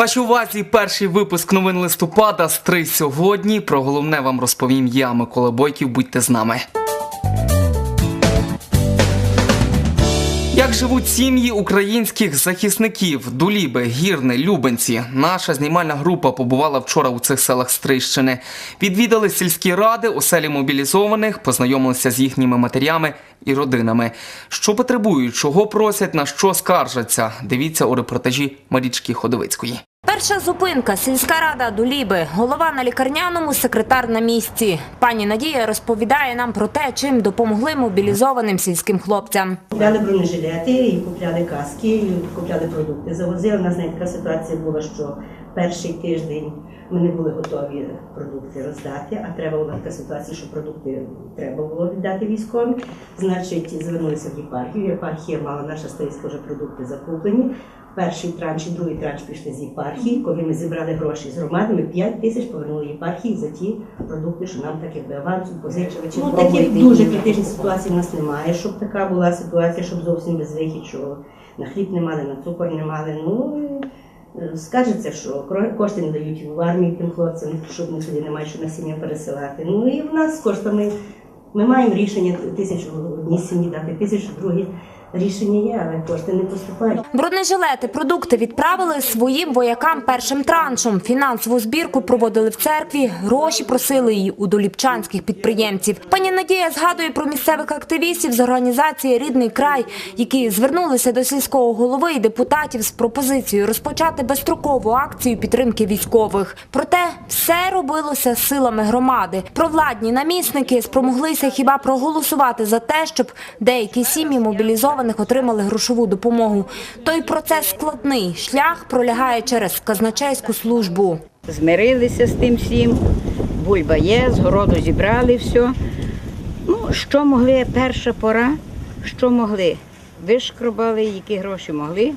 Вашій увазі перший випуск новин листопада з 3 сьогодні. Про головне вам розповім я, Микола Бойків. Будьте з нами. Як живуть сім'ї українських захисників Дуліби, Гірне, Любенці? Наша знімальна група побувала вчора у цих селах Стрищини. Відвідали сільські ради, оселі мобілізованих, познайомилися з їхніми матерями і родинами. Що потребують, чого просять, на що скаржаться? Дивіться у репортажі Марічки Ходовицької. Перша зупинка сільська рада Дуліби. Голова на лікарняному, секретар на місці. Пані Надія розповідає нам про те, чим допомогли мобілізованим сільським хлопцям. Купляли бронежилети, і купляли каски, купляли продукти. Завозили. У нас навіть така ситуація була, що перший тиждень ми не були готові продукти роздати, а треба була така ситуація, що продукти треба було віддати військовим. Значить, звернулися в єпархію. Єпархія мала наша столицька вже продукти закуплені. Перший транш і другий транш пішли з єпархії. Коли ми зібрали гроші з громади, ми 5 тисяч повернули єпархії за ті продукти, що нам так якби авансом позичили. Ну, таких дуже критичних ситуацій в нас немає, щоб така була ситуація, щоб зовсім без вихід, що на хліб не мали, на цукор не мали. Ну е, скажеться, що кошти не дають в армії тим хлопцям, щоб ми сюди не що на сім'ю пересилати. Ну і в нас з коштами ми маємо рішення тисячу одній сім'ї дати, тисячу другій. Рішення є, але кошти не поступають. Бронежилети, продукти відправили своїм воякам першим траншом. Фінансову збірку проводили в церкві, гроші просили її у доліпчанських підприємців. Пані Надія згадує про місцевих активістів з організації Рідний край, які звернулися до сільського голови і депутатів з пропозицією розпочати безстрокову акцію підтримки військових. Проте все робилося силами громади. Провладні намісники спромоглися хіба проголосувати за те, щоб деякі сім'ї мобілізованих отримали грошову допомогу. Той процес складний. Шлях пролягає через казначейську службу. Змирилися з тим всім, бульба є, з городу зібрали все. Ну, що могли, перша пора, що могли. Вишкрубали, які гроші могли,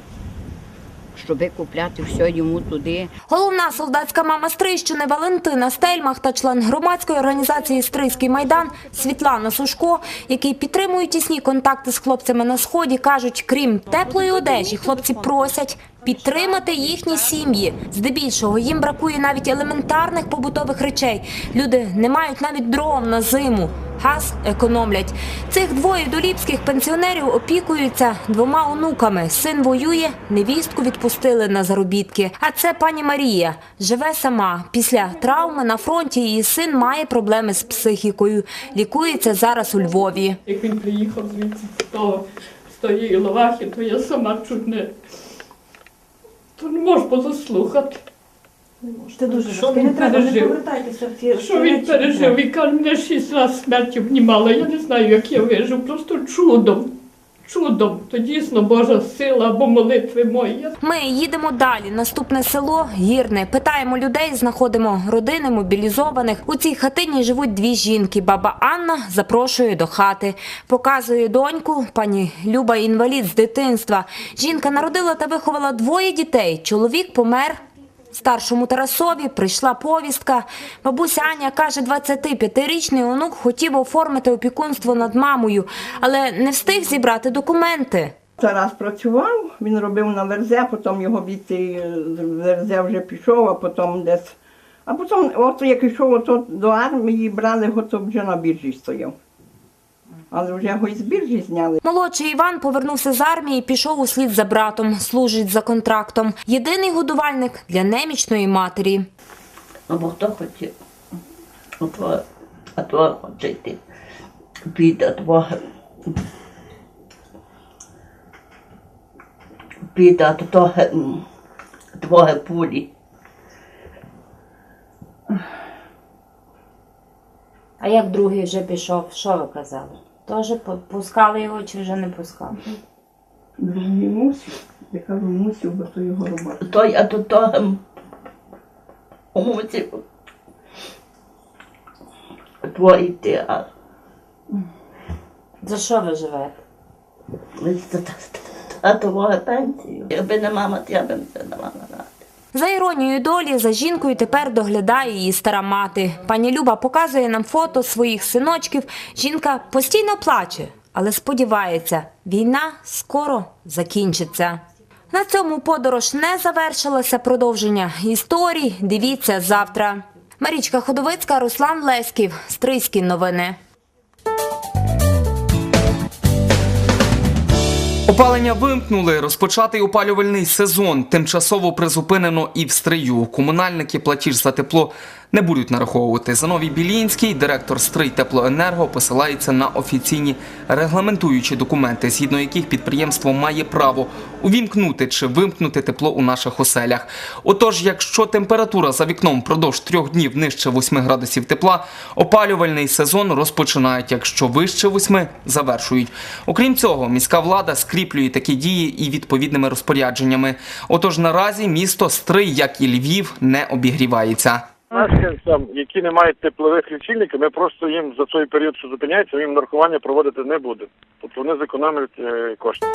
щоб купляти все йому туди. Головна солдатська мама Стрищини Валентина Стельмах та член громадської організації Стрийський майдан Світлана Сушко, які підтримують тісні контакти з хлопцями на сході, кажуть, крім теплої одежі, хлопці просять підтримати їхні сім'ї. Здебільшого їм бракує навіть елементарних побутових речей. Люди не мають навіть дров на зиму. Газ економлять. Цих двоє доліпських пенсіонерів опікуються двома онуками. Син воює, невістку відпустили на заробітки. А це пані Марія живе сама. Після травми на фронті її син має проблеми з психікою. Лікується зараз у Львові. Як він приїхав звідси того, з тої Іловахи, то я сама чуть не. То не можу позаслухати. Це дуже Що важко. він не треба, не пережив? повертайтеся в ті Що він пережив? Він каже, мене шість разів смерті внімала. Я не знаю, як я вижив. Просто чудом. Чудом. То дійсно Божа сила або молитви мої. Ми їдемо далі. Наступне село Гірне. Питаємо людей, знаходимо родини мобілізованих. У цій хатині живуть дві жінки. Баба Анна запрошує до хати. Показує доньку. Пані Люба інвалід з дитинства. Жінка народила та виховала двоє дітей. Чоловік помер. Старшому Тарасові прийшла повістка. Бабуся Аня каже, 25-річний онук хотів оформити опікунство над мамою, але не встиг зібрати документи. Тарас працював, він робив на верзе, потім його бійти з верзе вже пішов, а потім десь. А потім, от як йшов ото до армії, брали то вже на біржі стояв. Але вже його із біржі зняли. Молодший Іван повернувся з армії і пішов у слід за братом, служить за контрактом. Єдиний годувальник для немічної матері. Або хто хотів, а то, а то хоче твого. Піде, а то того, пулі. А як другий вже пішов, що ви казали? Теж пускали його чи вже не пускали? Другий мусив, я кажу, мусив, бо то його робота. Той, а то того мусив. Твої йти, а За що ви живете? а того пенсію. Якби не мама, то я б не ради. За іронією долі, за жінкою тепер доглядає її стара мати. Пані Люба показує нам фото своїх синочків. Жінка постійно плаче, але сподівається, війна скоро закінчиться. На цьому подорож не завершилася. Продовження історій. Дивіться завтра. Марічка Ходовицька, Руслан Леськів. Стрийські новини. Опалення вимкнули. Розпочатий опалювальний сезон тимчасово призупинено і в стрию. Комунальники платіж за тепло не будуть нараховувати. Зановій Білінський, директор Стрий Теплоенерго, посилається на офіційні регламентуючі документи, згідно яких підприємство має право увімкнути чи вимкнути тепло у наших оселях. Отож, якщо температура за вікном впродовж трьох днів нижче 8 градусів тепла, опалювальний сезон розпочинають. Якщо вище 8 – завершують. Окрім цього, міська влада скріплює такі дії і відповідними розпорядженнями. Отож, наразі місто Стрий, як і Львів, не обігрівається. Мешканцям, які не мають теплових лічильників, ми просто їм за той період, що зупиняється, їм нарахування проводити не будемо. Тобто вони зекономлять е, кошти.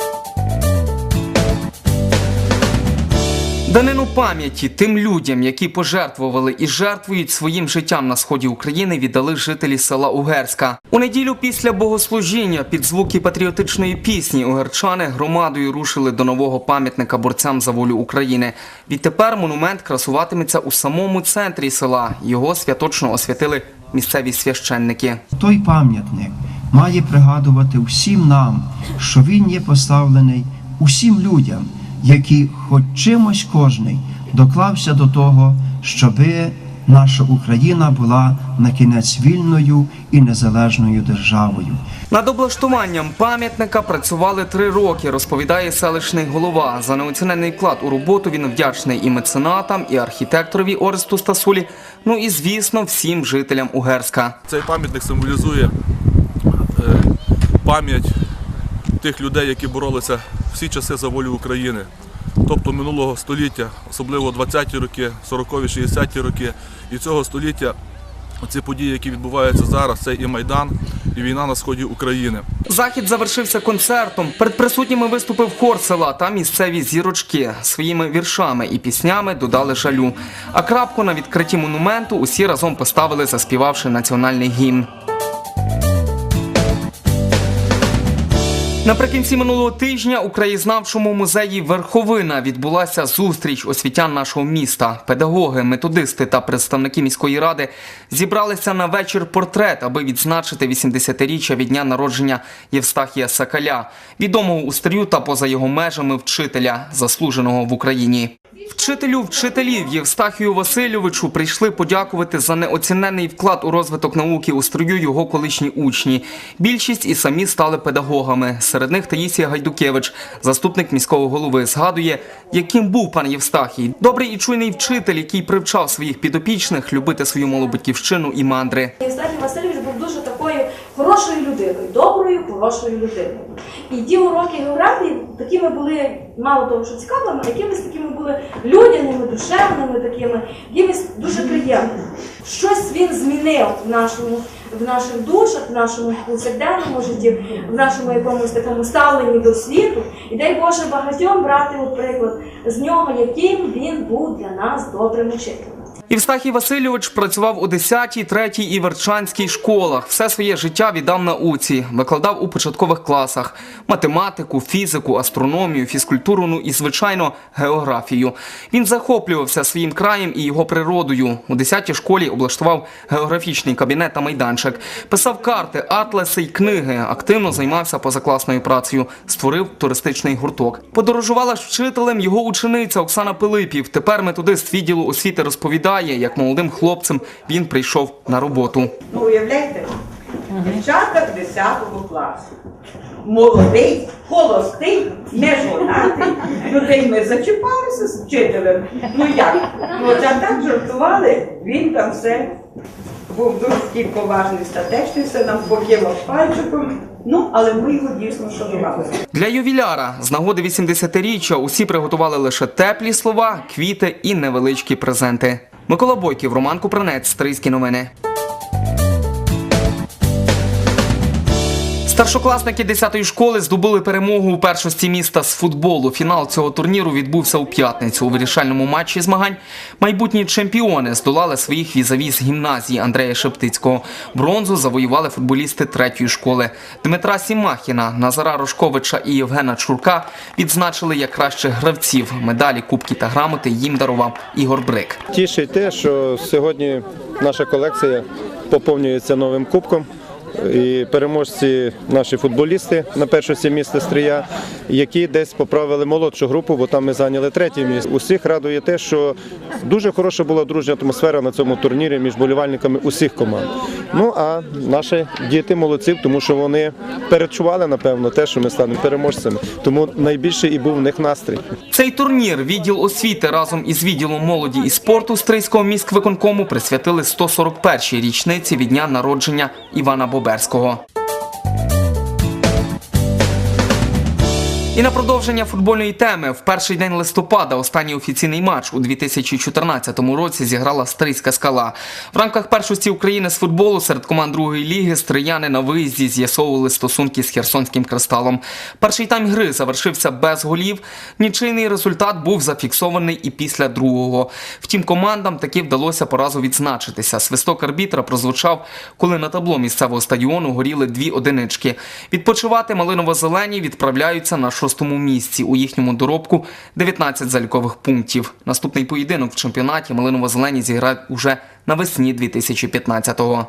Данину пам'яті тим людям, які пожертвували і жертвують своїм життям на сході України, віддали жителі села Угерська. У неділю після богослужіння під звуки патріотичної пісні угерчани громадою рушили до нового пам'ятника борцям за волю України. Відтепер монумент красуватиметься у самому центрі села. Його святочно освятили місцеві священники. Той пам'ятник має пригадувати всім нам, що він є поставлений усім людям, які хоч чимось кожний доклався до того, щоби наша Україна була на кінець вільною і незалежною державою. Над облаштуванням пам'ятника працювали три роки, розповідає селищний голова. За неоцінений вклад у роботу він вдячний і меценатам, і архітекторові Оресту Стасулі, ну і звісно всім жителям Угерська. Цей пам'ятник символізує е, пам'ять тих людей, які боролися всі часи за волю України. Тобто минулого століття, особливо 20-ті роки, 40-ві, 60-ті роки. І цього століття ці події, які відбуваються зараз, це і Майдан, і війна на сході України. Захід завершився концертом. Перед присутніми виступив хор села та місцеві зірочки. Своїми віршами і піснями додали жалю. А крапку на відкритті монументу усі разом поставили, заспівавши національний гімн. Наприкінці минулого тижня у краєзнавчому музеї Верховина відбулася зустріч освітян нашого міста. Педагоги, методисти та представники міської ради зібралися на вечір портрет, аби відзначити 80-річчя від дня народження Євстахія Сакаля, відомого у стрію та поза його межами вчителя, заслуженого в Україні. Вчителю вчителів Євстахію Васильовичу прийшли подякувати за неоцінений вклад у розвиток науки у строю його колишні учні. Більшість і самі стали педагогами. Серед них Таїсія Гайдукевич, заступник міського голови, згадує, яким був пан Євстахій. Добрий і чуйний вчитель, який привчав своїх підопічних любити свою малу батьківщину і мандри. Євстахій Васильович був дуже такою хорошою людиною, доброю, хорошою людиною. І ті уроки географії такими були, мало того, що цікавими, а якимись такими були людяними, душевними, такими, якимись дуже приємними. Щось він змінив в нашому. В наших душах, в нашому повсякденному житті, в нашому якомусь такому ставленні до світу, і дай Боже багатьом брати у приклад з нього, яким він був для нас добрим учителем. Євстахій Васильович працював у 10-й, 3-й і Верчанській школах. Все своє життя віддав науці, викладав у початкових класах математику, фізику, астрономію, фізкультуру, ну і звичайно географію. Він захоплювався своїм краєм і його природою. У 10-й школі облаштував географічний кабінет та майданчик, писав карти, атласи й книги. Активно займався позакласною працею, створив туристичний гурток. Подорожувала з вчителем його учениця Оксана Пилипів. Тепер методист відділу освіти розповідає, як молодим хлопцем він прийшов на роботу. Ну, уявляєте, дівчата 10 класу. Молодий, холостий, не жонатий. Людей ми зачіпалися з вчителем. Ну як? Ну, а так жартували, він там все був дуже такий поважний, статечний, все нам покинув пальчиком. Ну, але ми його дійсно шанували. Для ювіляра з нагоди 80-річчя усі приготували лише теплі слова, квіти і невеличкі презенти. Микола Бойків, Роман Купранець, Стрийські новини. Старшокласники 10-ї школи здобули перемогу у першості міста з футболу. Фінал цього турніру відбувся у п'ятницю. У вирішальному матчі змагань майбутні чемпіони здолали своїх візаві з гімназії Андрея Шептицького. Бронзу завоювали футболісти третьої школи. Дмитра Сімахіна, Назара Рожковича і Євгена Чурка відзначили як кращих гравців. Медалі, кубки та грамоти їм дарував Ігор Брик. Тішить те, що сьогодні наша колекція поповнюється новим кубком. І переможці наші футболісти на першості міста Стрия, які десь поправили молодшу групу, бо там ми зайняли третє місце. Усіх радує те, що дуже хороша була дружня атмосфера на цьому турнірі між болівальниками усіх команд. Ну а наші діти молодці, тому що вони перечували напевно те, що ми станемо переможцями. Тому найбільший і був в них настрій. Цей турнір відділ освіти разом із відділом молоді і спорту Стрийського міськвиконкому присвятили 141-й річниці від дня народження Івана Боберського. І на продовження футбольної теми в перший день листопада останній офіційний матч у 2014 році зіграла Стрийська скала. В рамках першості України з футболу серед команд другої ліги стрияни на виїзді з'ясовували стосунки з Херсонським кристалом. Перший тайм гри завершився без голів. Нічийний результат був зафіксований і після другого. Втім, командам таки вдалося поразу відзначитися. Свисток арбітра прозвучав, коли на табло місцевого стадіону горіли дві одинички. Відпочивати малиново-зелені відправляються на шостому місці. У їхньому доробку 19 залікових пунктів. Наступний поєдинок в чемпіонаті малиново-зелені зіграють уже навесні 2015-го.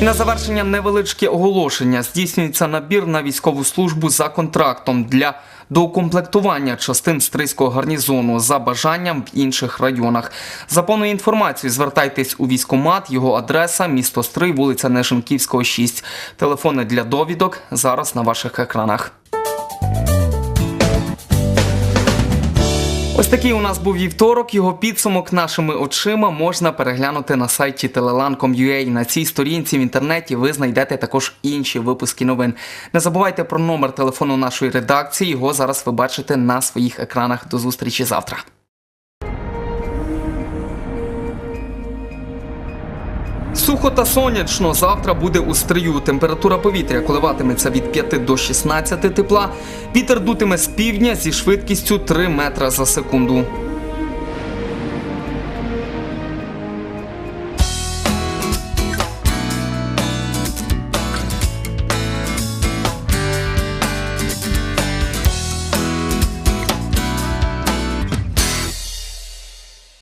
І на завершення невеличке оголошення. Здійснюється набір на військову службу за контрактом для доукомплектування частин Стрийського гарнізону за бажанням в інших районах. За повною інформацією звертайтесь у військкомат, його адреса місто Стрий, вулиця Нежинківського, 6. Телефони для довідок зараз на ваших екранах. Ось такий у нас був вівторок. Його підсумок нашими очима можна переглянути на сайті telelan.com.ua. На цій сторінці в інтернеті ви знайдете також інші випуски новин. Не забувайте про номер телефону нашої редакції. Його зараз ви бачите на своїх екранах. До зустрічі завтра. Сухо та сонячно завтра буде у стрию. Температура повітря коливатиметься від 5 до 16 тепла. Вітер дутиме з півдня зі швидкістю 3 метра за секунду.